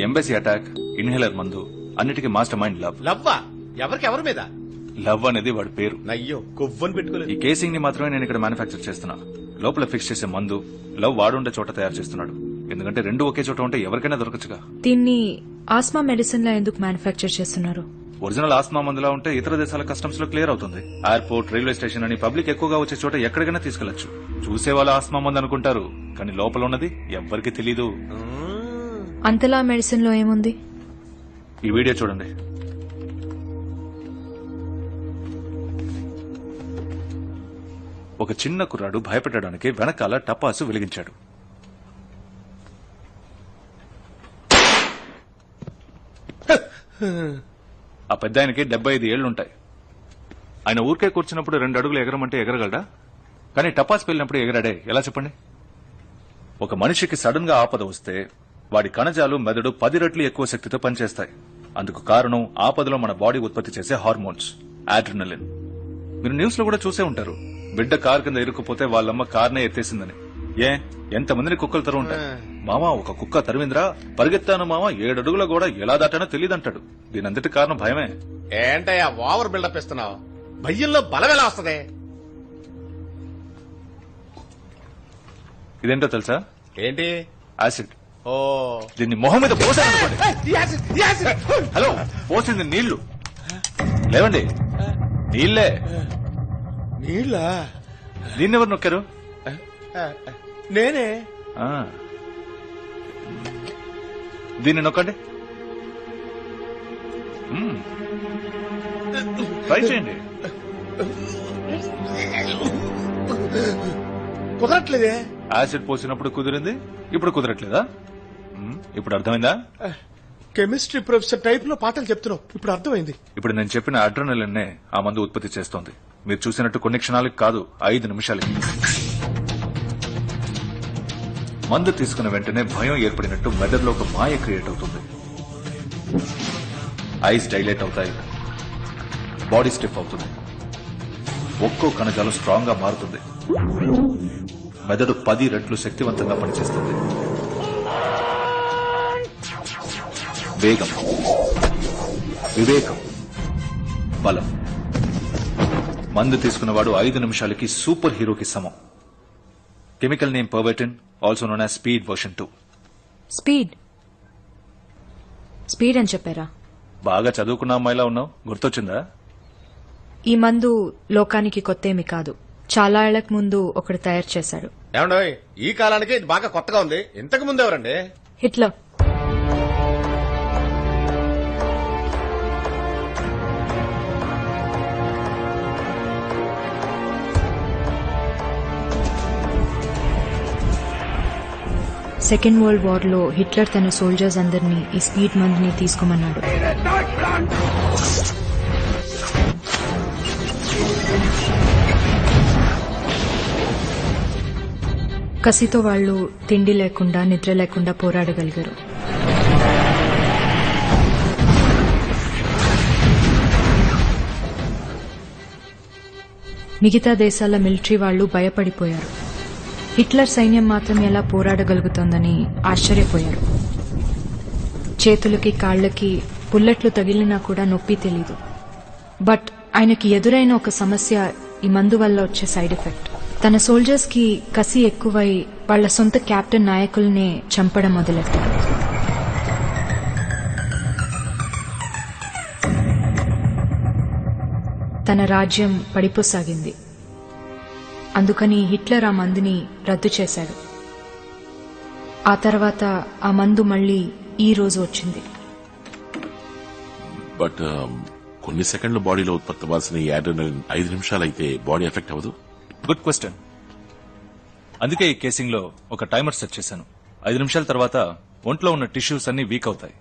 Embassy attack inhaler మందు అన్నిటికీ master mind love లవ్వా? ఎవరికి ఎవరి మీద? లవ్ అనేది వాడి పేరు. నయ్యో కొవ్వని పెట్టుకోలేదు. ఈ కేసింగ్ని మాత్రమే నేను ఇక్కడ మ్యానుఫ్యాక్చర్ చేస్తున్నా. లోపల ఫిక్స్ చేసే మందు లవ్ వాడుండే చోట తయారు చేస్తున్నాడు. ఎందుకంటే రెండు ఒకే చోట ఉంటే ఎవరికైనా దొరకచ్చుగా. దీన్ని ఆస్మా మెడిసిన్ లా ఎందుకు మ్యానుఫ్యాక్చర్ చేస్తున్నారు? ఒరిజినల్ ఆస్మా మందులా ఉంటే ఇతర దేశాల కస్టమ్స్లో క్లియర్ అవుతుంది. ఎయిర్పోర్ట్ రైల్వే స్టేషన్ అని పబ్లిక్ ఎక్కువగా వచ్చే చోట ఎక్కడికైనా తీసుకెళ్ళొచ్చు చూసే వాళ్ళ ఆస్మా మందు అనుకుంటారు కానీ లోపల ఉన్నది ఎవ్వరికి తెలీదు. అంతలా మెడిసిన్లో ఏముంది? ఈ వీడియో చూడండి. ఒక చిన్న కుర్రాడు భయపెట్టడానికి వెనకాల టపాసు వెలిగించాడు. ఆ పెద్ద ఆయనకి డెబ్బై ఐదు ఏళ్ళుంటాయి ఆయన ఊరికే కూర్చున్నప్పుడు రెండు అడుగులు ఎగరమంటే ఎగరగలడా? కానీ టపాస్ పెళ్ళినప్పుడు ఎగరాడే. ఎలా చెప్పండి? ఒక మనిషికి సడన్గా ఆపద వస్తే వాడి కణజాలు మెదడు పది రెట్లు ఎక్కువ శక్తితో పనిచేస్తాయి. అందుకు కారణం ఆపదలో మన బాడీ ఉత్పత్తి చేసే హార్మోన్స్ ఆడ్రినలిన్ మీరు న్యూస్లో కూడా చూసే ఉంటారు. బిడ్డ కార్ కింద ఇరుక్కుపోతే వాళ్ళమ్మ కార్నే ఎత్తేసిందని. ఏ ఎంత మందిని కుక్కలు తరు ఉంటాయి? మామ ఒక కుక్క తరివింద్రా? పరిగెత్తాను మామ ఏడడుగుల కూడా ఎలా దాటానో తెలియదంటాడు దీనంతటి కారణం భయమే. ఏంటయ్యా ఓవర్ బిల్డప్ ఇస్తున్నావు? భయ్యంలో బలం ఎలా వస్తది? ఇదేంటో తెలుసా? ఏంటి? యాసిడ్. ఓ. దీన్ని మొహం మీద యాసిడ్. హలో పోసింది నీళ్ళు. లేవండి నీళ్ళే నీళ్ళా? దీన్ని ఎవరు నొక్కారు? నేనే. ఆ. దీన్ని నొక్కండి. మ్మ్. ట్రై చేయండి. కుదరట్లేదే? యాసిడ్ పోసినప్పుడు కుదిరింది ఇప్పుడు కుదరట్లేదా. ఇప్పుడు అర్థమైందా? కెమిస్ట్రీ ప్రొఫెసర్ టైప్లో పాఠాలు చెప్తున్నావు. ఇప్పుడు అర్థమైంది. ఇప్పుడు నేను చెప్పిన అడ్రనలిన్నే ఆ మందు ఉత్పత్తి చేస్తోంది. మీరు చూసినట్టు కొన్ని క్షణాలకు కాదు ఐదు నిమిషాలకి. మందు తీసుకున్న వెంటనే భయం ఏర్పడినట్టు మెదడులో ఒక మాయ క్రియేట్ అవుతుంది. ఐస్ డైలేట్ అవుతాయి. బాడీ స్టిఫ్ అవుతుంది. ఒక్కో కణజాలం స్ట్రాంగ్గా మారుతుంది. మెదడు పది రెట్లు శక్తివంతంగా పనిచేస్తుంది. వేగం వివేకం. బలం. మందు తీసుకున్నవాడు ఐదు నిమిషాలకి సూపర్ హీరోకి సమం. Chemical name pervitin also known as speed version two. Speed. Speed అని చెప్పారా? బాగా చదువుకున్న అమ్మాయిలా ఉన్నావు? గుర్తొచ్చిందా? ఈ మందు లోకానికి కొత్త ఏమి కాదు. చాలా ఏళ్ళకు ముందు ఒకడు తయారు చేశాడు. ఏమండోయ్ ఈ కాలానికి ఇది బాగా కొత్తగా ఉంది. ఇంతకు ముందు ఎవరండి? హిట్లర్. సెకండ్ వరల్డ్ వార్లో హిట్లర్ తన సోల్జర్స్ అందరినీ ఈ స్పీడ్ మందుని తీసుకోమన్నాడు. కసితో వాళ్ళు తిండి లేకుండా నిద్ర లేకుండా పోరాడగలిగారు. మిగతా దేశాల మిలిటరీ వాళ్ళు భయపడిపోయారు. హిట్లర్ సైన్యం మాత్రం ఎలా పోరాడగలుగుతోందని ఆశ్చర్యపోయారు. చేతులకి కాళ్ళకి బుల్లెట్లు తగిలినా కూడా నొప్పి తెలీదు. బట్ ఆయనకి ఎదురైన ఒక సమస్య ఈ మందు వల్ల వచ్చే సైడ్ ఎఫెక్ట్. తన సోల్జర్స్కి కసి ఎక్కువై వాళ్ళ సొంత కెప్టెన్ నాయకుల్నే చంపడం మొదలెట్టారు. తన రాజ్యం పడిపోసాగింది. అందుకని హిట్లర్ ఆ మందుని రద్దు చేశాడు. ఆ తర్వాత ఆ మందు మళ్ళీ ఈ రోజు వచ్చింది. బట్ కొన్ని సెకండ్ల బాడీలో ఉత్పత్తి అవ్వాల్సిన ఐదు నిమిషాలైతే బాడీ ఎఫెక్ట్ అవ్వదు. Good question. అందుకే ఈ కేసింగ్లో ఒక టైమర్ సెట్ చేశాను. ఐదు నిమిషాల తర్వాత ఒంట్లో ఉన్న టిష్యూస్ అన్ని వీక్ అవుతాయి.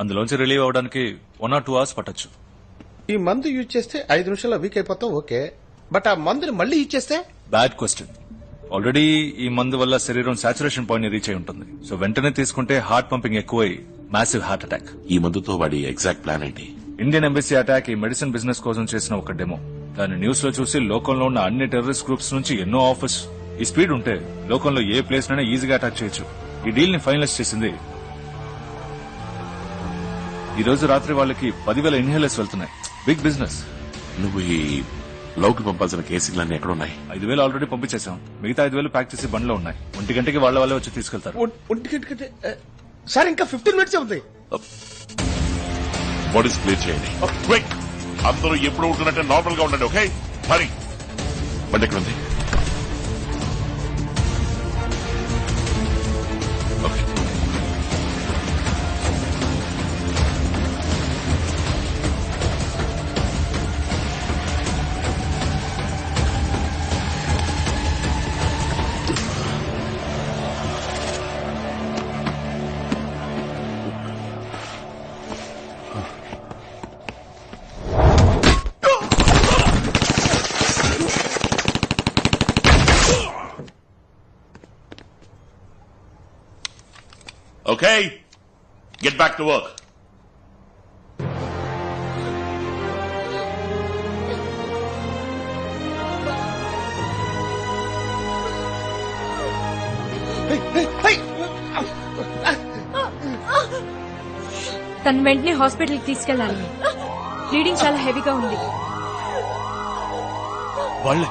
అందులోంచి రిలీవ్ అవడానికి వన్ ఆర్ టూ అవర్స్ పట్టొచ్చు. ఈ మందు యూజ్ చేస్తే ఐదు నిమిషాల్లో వీక్ అయిపోతాం ఓకే. బట్ ఆ మందుని మళ్ళీ యూజ్ చేస్తే బ్యాడ్ క్వశ్చన్ ఆల్రెడీ ఈ మందు వల్ల శరీరం సాచురేషన్ పాయింట్ రీచ్ అయి ఉంటుంది. సో వెంటనే తీసుకుంటే హార్ట్ పంపింగ్ ఎక్కువై మ్యాసివ్ హార్ట్ అటాక్ ఈ మందుతో వాడి ఎగ్జాక్ట్ ప్లాన్ ఏంటి? ఇండియన్ ఎంబసీ అటాక్ ఈ మెడిసిన్ బిజినెస్ కోసం చేసిన ఒక డెమో దాన్ని న్యూస్లో చూసి లోకంలో ఉన్న అన్ని టెర్రరిస్ట్ గ్రూప్స్ నుంచి ఎన్నో ఆఫర్స్ ఈ స్పీడ్ ఉంటే లోకంలో ఏ ప్లేస్ నైనా ఈజీగా అటాక్ చేయొచ్చు. ఈ డీల్ని ఫైనలైజ్ చేసింది. ఈ రోజు రాత్రి వాళ్ళకి పదివేల ఇన్హేలర్స్ వెళ్తున్నాయి. బిగ్ బిజినెస్ నువ్వు ఈ లవ్కి పంపాల్సిన కేసులన్నీ ఎక్కడ ఉన్నాయి ఐదు వేలు ఆల్రెడీ పంపించేశాం. మిగతా ఐదు వేలు ప్యాక్ చేసి బండ్లో ఉన్నాయి. ఒంటి గంటకి వాళ్ళ వాళ్ళే వచ్చి తీసుకెళ్తారు. ఒంటి గంటకంటే ఏ, సార్ ఇంకా ఫిఫ్టీన్ మినిట్స్ ఉంది బాడీస్ క్లియర్ చేయండి! అందరూ ఎప్పుడు ఉంటున్నట్టే నార్మల్గా ఉండండి ఓకే? మరి. బండి ఎక్కడ ఉంది Okay, get back to work. తను వెంటనే హాస్పిటల్కి తీసుకెళ్ళాలి. బ్లీడింగ్ చాలా హెవీగా ఉంది. వాళ్ళే.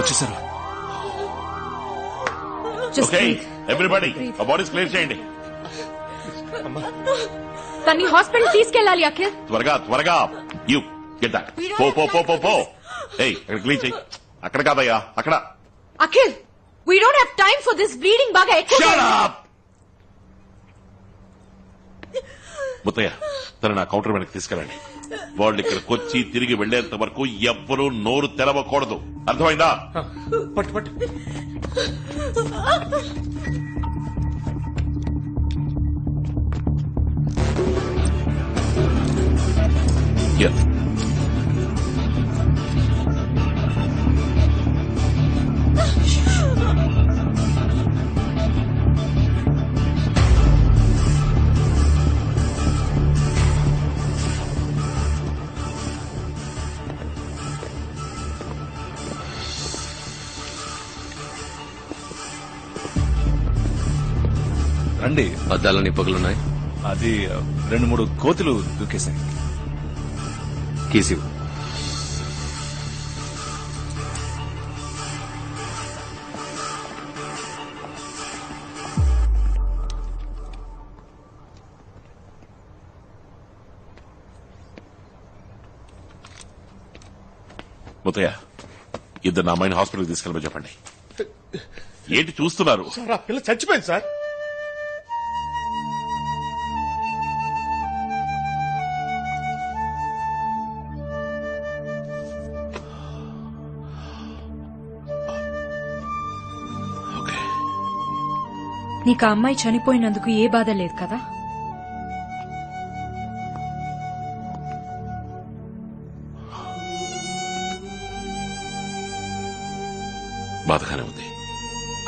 వచ్చేసారు. ఆ బాడీస్ క్లియర్ చేయండి. తన్ని హాస్పిటల్ తీసుకెళ్ళాలి అఖిల్. త్వరగా త్వరగా. యూ గెట్ దట్ పో పో పో పో పో. ఏయ్ అక్కడ క్లీన్ చేయి. అక్కడ కాదయ్యా అక్కడ. Akhil we don't have time for this bleeding బాగా ఎక్కువ Shut up! ముత్తయ్య తన నా కౌంటర్ వెనక్కి తీసుకెళ్ళండి. వాళ్ళు ఇక్కడికి వచ్చి తిరిగి వెళ్ళేంత వరకు ఎవ్వరూ నోరు తెరవకూడదు. అర్థమైందా? పట్టు పట్టు. Yeah. రండి. అద్దాలని పొగలున్నాయి అది రెండు మూడు కోతులు దూకేశాయి. కీసివ్ ముత్తయ్య ఇద్దరు నా అమ్మాయిని హాస్పిటల్కి తీసుకెళ్ళమని చెప్పండి. ఏంటి చూస్తున్నారు? సార్ ఆ పిల్ల చచ్చిపోయింది సార్. నీకు ఆ అమ్మాయి చనిపోయినందుకు ఏ బాధ లేదు కదా? బాధగానే ఉంది.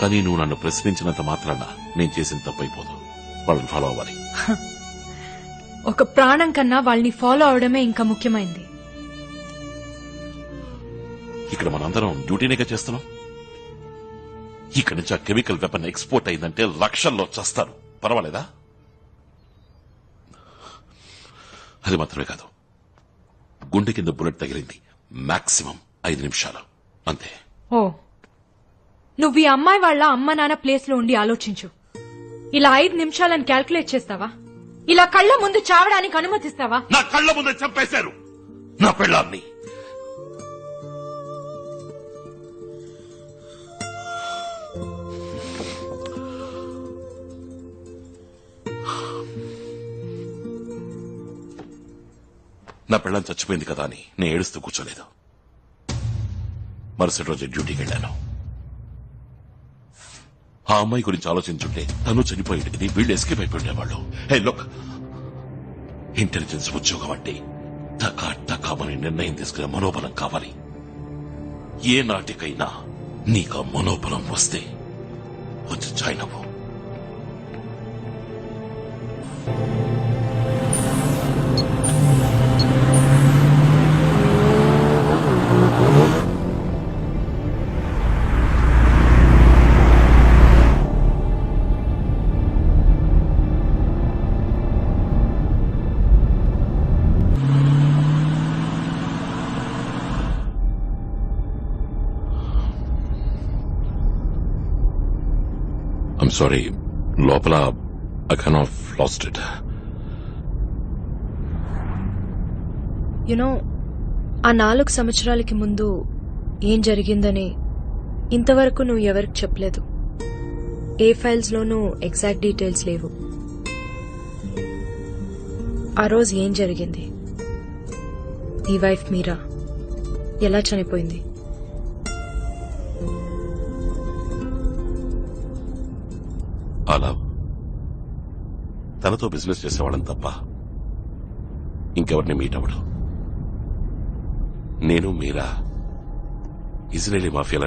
కానీ నువ్వు నన్ను ప్రశ్నించినంత మాత్రాన నేను చేసిన తప్పైపోదు. వాళ్ళని ఫాలో అవ్వాలి. ఒక ప్రాణం కన్నా వాళ్ళని ఫాలో అవడమే ఇంకా ముఖ్యమైంది. ఇక్కడ మనందరం డ్యూటీనేగా చేస్తున్నాం. ఇక్కడి నుంచి ఆ కెమికల్ వెపన్ ఎక్స్పోర్ట్ అయిందంటే లక్షల్లో చస్తారు. పర్వాలేదా? అది మాత్రమే కాదు. గుండె కింద బుల్లెట్ తగిలింది. మాక్సిమం ఐదు నిమిషాలు. అంతే. ఓ. నువ్వు ఈ అమ్మాయి వాళ్ళ అమ్మ నాన్న ప్లేస్లో ఉండి ఆలోచించు. ఇలా ఐదు నిమిషాలను క్యాల్కులేట్ చేస్తావా? ఇలా కళ్ళ ముందు చావడానికి అనుమతిస్తావా? నా కళ్ళ ముందే చంపేశారు. నా పెళ్ళాన్ని. నా పెళ్ళం చచ్చిపోయింది కదా అని నేను ఏడుస్తూ కూర్చోలేదు. మరుసటి రోజు డ్యూటీకి వెళ్ళాను. ఆ అమ్మాయి గురించి ఆలోచించుంటే తను చనిపోయేది వీళ్ళు ఎస్కేప్ అయిపోయి ఉండేవాళ్ళు. హే లుక్ ఇంటెలిజెన్స్ ఉద్యోగం అంటే టకా టకామని నిర్ణయం తీసుకునే మనోబలం కావాలి. ఏ నాటికైనా నీకు మనోబలం వస్తే వచ్చి జాయిన్ అవ్వు. సారీ లోపల I can of lost it you know ఆ నాలుగు సంవత్సరాలకి ముందు ఏం జరిగిందని ఇంతవరకు నువ్వు ఎవరికి చెప్పలేదు. ఏ ఫైల్స్లోనూ ఎగ్జాక్ట్ డీటెయిల్స్ లేవు. ఆ రోజు ఏం జరిగింది? నీ వైఫ్ మీరా? ఎలా చనిపోయింది? అలా తనతో బిజినెస్ చేసేవాళ్ళని తప్ప ఇంకెవరిని మీట్ అవ్వడం. నేను మీరా ఇజ్రాయేలీ మాఫియాల